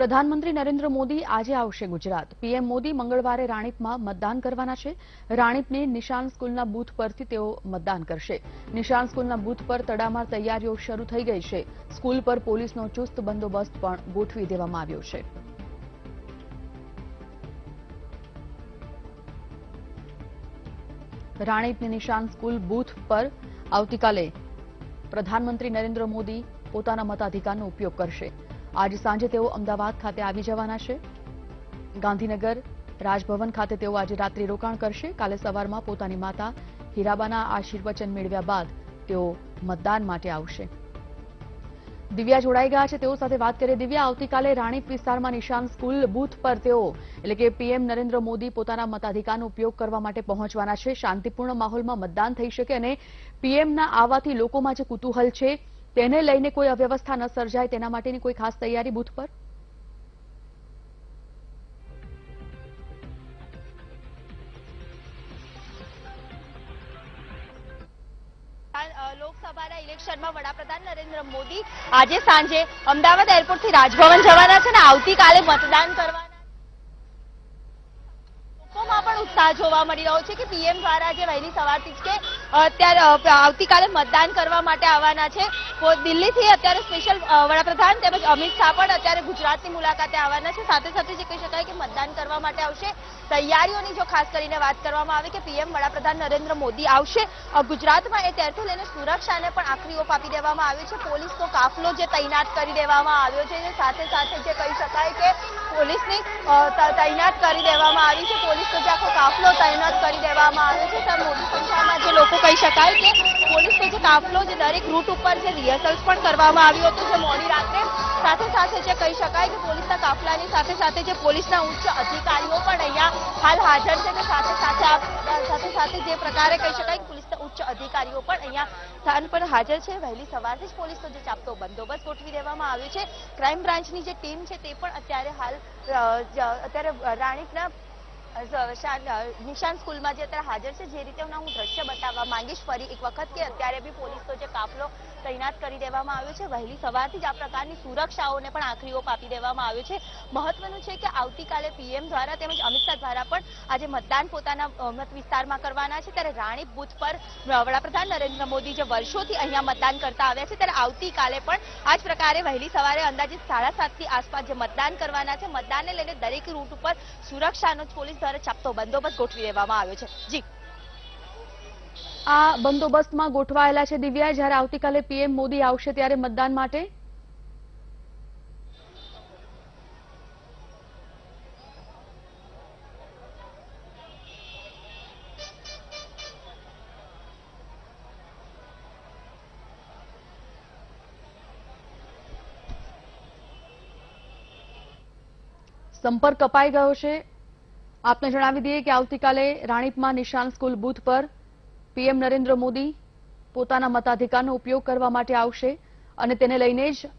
પ્રધાનમંત્રી નરેન્દ્ર મોદી આજે આવશે ગુજરાત. પીએમ મોદી મંગળવારે રાણીપમાં મતદાન કરવાના છે. રાણીપની નિશાન સ્કૂલના બૂથ પરથી તેઓ મતદાન કરશે. નિશાન સ્કૂલના બૂથ પર તડામાર તૈયારીઓ શરૂ થઈ ગઈ છે. સ્કૂલ પર પોલીસનો ચુસ્ત બંદોબસ્ત પણ ગોઠવી દેવામાં આવ્યો છે. રાણીપની નિશાન સ્કૂલ બૂથ પર આવતીકાલે પ્રધાનમંત્રી નરેન્દ્ર મોદી પોતાના મતાધિકારનો ઉપયોગ કરશે. આજે સાંજે તેઓ અમદાવાદ ખાતે આવી જવાના છે. ગાંધીનગર રાજભવન ખાતે તેઓ આજે રાત્રિ રોકાણ કરશે. કાલે સવારમાં પોતાની માતા હીરાબાના આશીર્વચન મેળવ્યા બાદ તેઓ મતદાન માટે આવશે. દિવ્યા જોડાઈ ગયા છે. તેઓ સાથે વાત કરીએ. દિવ્યા, આવતીકાલે રાણીપ વિસ્તારમાં નિશાન સ્કૂલ બૂથ પર તેઓ, એટલે કે પીએમ નરેન્દ્ર મોદી પોતાના મતાધિકારનો ઉપયોગ કરવા માટે પહોંચવાના છે. શાંતિપૂર્ણ માહોલમાં મતદાન થઈ શકે અને પીએમના આવવાથી લોકોમાં જે કુતૂહલ છે તેને લઈને કોઈ અવ્યવસ્થા ન સર્જાય, તેના માટેની કોઈ ખાસ તૈયારી બુથ પર? લોકસભાના ઇલેક્શનમાં વડાપ્રધાન નરેન્દ્ર મોદી આજે સાંજે અમદાવાદ એરપોર્ટથી રાજભવન જવાના છે ને આવતીકાલે મતદાન કરવાના પણ ઉત્સાહ જોવા મળી રહ્યો છે કે પીએમ દ્વારા જે વહેલી સવારથી જ કે અત્યારે આવતીકાલે મતદાન કરવા માટે આવવાના છે. દિલ્હીથી અત્યારે સ્પેશિયલ વડાપ્રધાન તેમજ અમિત શાહ પણ અત્યારે ગુજરાતની મુલાકાતે આવવાના છે. સાથે સાથે જે કહી શકાય કે મતદાન કરવા માટે આવશે. તૈયારીઓની જો ખાસ કરીને વાત કરવામાં આવે કે પીએમ વડાપ્રધાન નરેન્દ્ર મોદી આવશે ગુજરાતમાં એ ત્યારથી લઈને સુરક્ષાને પણ આખરી ઓપ આપી દેવામાં આવ્યો છે. પોલીસનો કાફલો જે તૈનાત કરી દેવામાં આવ્યો છે. સાથે સાથે જે કહી શકાય કે પોલીસની તૈનાત કરી દેવામાં આવી છે. પોલીસનો જે આખો કાફલો તૈનાત કરી દેવામાં આવ્યો છે. મોટી સંખ્યામાં જે લોકો કહી શકાય કે પોલીસનો જે કાફલો જે દરેક રૂટ ઉપર જે રિહર્સલ્સ પણ કરવામાં આવ્યું હતું, જે મોડી રાત્રે સાથે સાથે જે કહી શકાય કે પોલીસના કાફલાની સાથે સાથે જે પોલીસના ઉચ્ચ અધિકારીઓ પણ અહીંયા હાલ હાજર છે કે સાથે સાથે સાથે સાથે જે પ્રકારે કહી શકાય કે પોલીસના ઉચ્ચ અધિકારીઓ પણ અહીંયા સ્થાન પર હાજર છે. વહેલી સવારથી જ પોલીસનો જે ચાપતો બંદોબસ્ત ગોઠવી દેવામાં આવ્યો છે. ક્રાઇમ બ્રાન્ચની જે ટીમ છે તે પણ અત્યારે હાલ અત્યારે રાણીપના નિશાન માંગીશ, ફરી એક વખત કે અત્યારે બી કરી દેવામાં આવ્યો છે જ આ પ્રકારની સુરક્ષાઓને પણ આખરી આપી દેવામાં આવ્યો છે. મહત્વનું છે કે આવતીકાલે પીએમ દ્વારા અમિત શાહ દ્વારા પણ આજે મતદાન પોતાના મત વિસ્તારમાં કરવાના છે. ત્યારે રાણીપ બુથ પર વડાપ્રધાન નરેન્દ્ર મોદી જે વર્ષોથી અહીંયા મતદાન કરતા આવ્યા છે, ત્યારે આવતીકાલે પણ આ જ પ્રકારે વહેલી સવારે અંદાજિત સાડા સાતથી આસપાસ જે મતદાન કરવાના છે, મતદાનને લઈને દરેક રૂટ ઉપર સુરક્ષાનો પોલીસ દ્વારા ચાપતો બંદોબસ્ત ગોઠવી દેવામાં આવ્યો છે. જી. આ બંદોબસ્તમાં ગોઠવાયેલા છે દિવ્યા જ્યારે આવતીકાલે પીએમ મોદી આવશે ત્યારે મતદાન માટે? સંપર્ક કપાઈ ગયો છે. આપને જણાવી દઈએ કે આવતીકાલે રાણીપમાં નિશાન સ્કૂલ બુથ પર પીએમ નરેન્દ્ર મોદી પોતાના મતાધિકારનો ઉપયોગ કરવા માટે આવશે અને તેને લઈને જ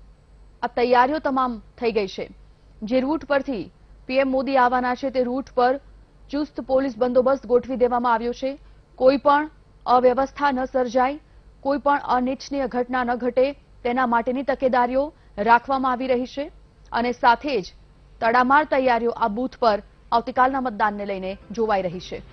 આ તૈયારીઓ તમામ થઈ ગઈ છે. જે રૂટ પરથી પીએમ મોદી આવવાના છે તે રૂટ પર ચુસ્ત પોલીસ બંદોબસ્ત ગોઠવી દેવામાં આવ્યો છે. કોઈ પણ અવ્યવસ્થા ન સર્જાય, કોઈ પણ અનિચ્છનીય ઘટના ન ઘટે તેના માટેની તકેદારીઓ રાખવામાં આવી રહી છે અને સાથે જ તડામાર તૈયારીઓ આ બૂથ પર આવતીકાલના મતદાનને લઈને જોવાઈ રહી છે.